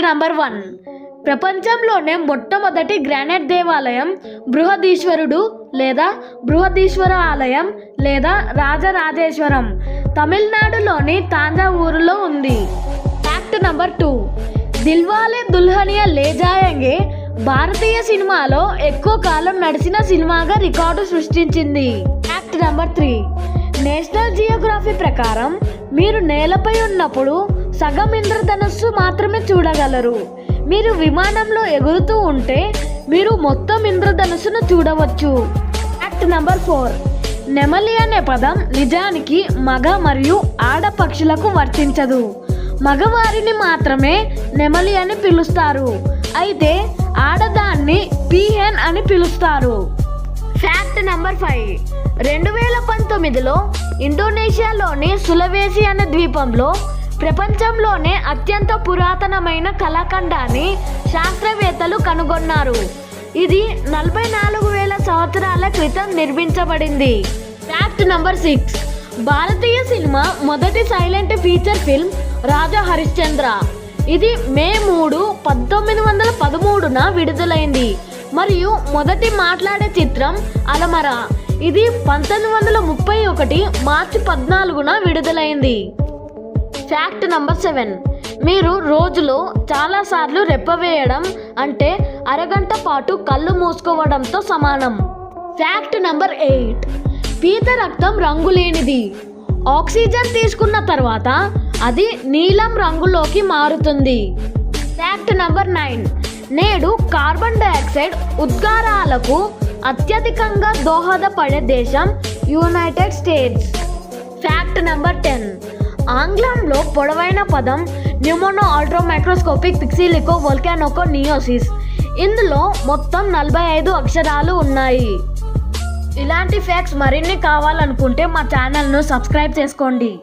Number one. ప్రపంచంలోనే మొట్టమొదటి granite దేవాలయం బృహదీశ్వరుడు లేదా బృహదీశ్వర ఆలయం లేదా రాజరాజేశ్వరం. తమిళనాడులోని తాంజావూరులో ఉంది. Fact number two. Dilwale Dulhania Le Jayenge భారతీయ సినిమాలో ఎక్కువ కాలం నడిచిన సినిమాగా రికార్డు సృష్టించింది. Fact number three. National geography ప్రకారం మీరు నేలపై ఉన్నప్పుడు సగం ఇంద్రధనస్సు మాత్రమే చూడగలరు. మీరు విమానంలో ఎగురుతూ ఉంటే మీరు మొత్తం ఇంద్రధనస్సును చూడవచ్చు. ఫ్యాక్ట్ నంబర్ ఫోర్ నెమలి అనే పదం నిజానికి మగ మరియు ఆడ పక్షులకు వర్తించదు. మగవారిని మాత్రమే నెమలి అని పిలుస్తారు. అయితే ఆడదాన్ని పిహెన్ అని పిలుస్తారు. ఫ్యాక్ట్ నంబర్ ఫైవ్ రెండు వేల పంతొమ్మిదిలో ఇండోనేషియాలోని సులవేసి అనే ద్వీపంలో ప్రపంచంలోనే అత్యంత పురాతనమైన కళాఖండాన్ని శాస్త్రవేత్తలు కనుగొన్నారు. ఇది నలభై నాలుగు వేల సంవత్సరాల క్రితం నిర్మించబడింది. ఫ్యాక్ట్ నంబర్ సిక్స్ భారతీయ సినిమా మొదటి silent feature film Raja Harishchandra ఇది మే మూడు పంతొమ్మిది వందల పదమూడున విడుదలైంది. మరియు మొదటి మాట్లాడే చిత్రం అలమర. ఇది పంతొమ్మిది వందల ముప్పై ఒకటి మార్చి పద్నాలుగున విడుదలైంది. ఫ్యాక్ట్ నంబర్ సెవెన్ మీరు రోజులో చాలాసార్లు రెప్పవేయడం అంటే అరగంట పాటు కళ్ళు మూసుకోవడంతో సమానం. ఫ్యాక్ట్ నంబర్ ఎయిట్ పీత రక్తం రంగు లేనిది. ఆక్సిజన్ తీసుకున్న తర్వాత అది నీలం రంగులోకి మారుతుంది. ఫ్యాక్ట్ నంబర్ నైన్ నేడు కార్బన్ డయాక్సైడ్ ఉద్గారాలకు అత్యధికంగా దోహదపడే దేశం United States fact number ten ఆంగ్లంలో పొడవైన పదం న్యూమోనో ఆల్ట్రో మైక్రోస్కోపిక్ పిక్సిలికో వొల్కానోకో నియోసిస్ ఇందులో మొత్తం నలభై ఐదు అక్షరాలు ఉన్నాయి. ఇలాంటి ఫ్యాక్స్ మరిన్ని కావాలనుకుంటే మా ఛానల్ను సబ్స్క్రైబ్ చేసుకోండి.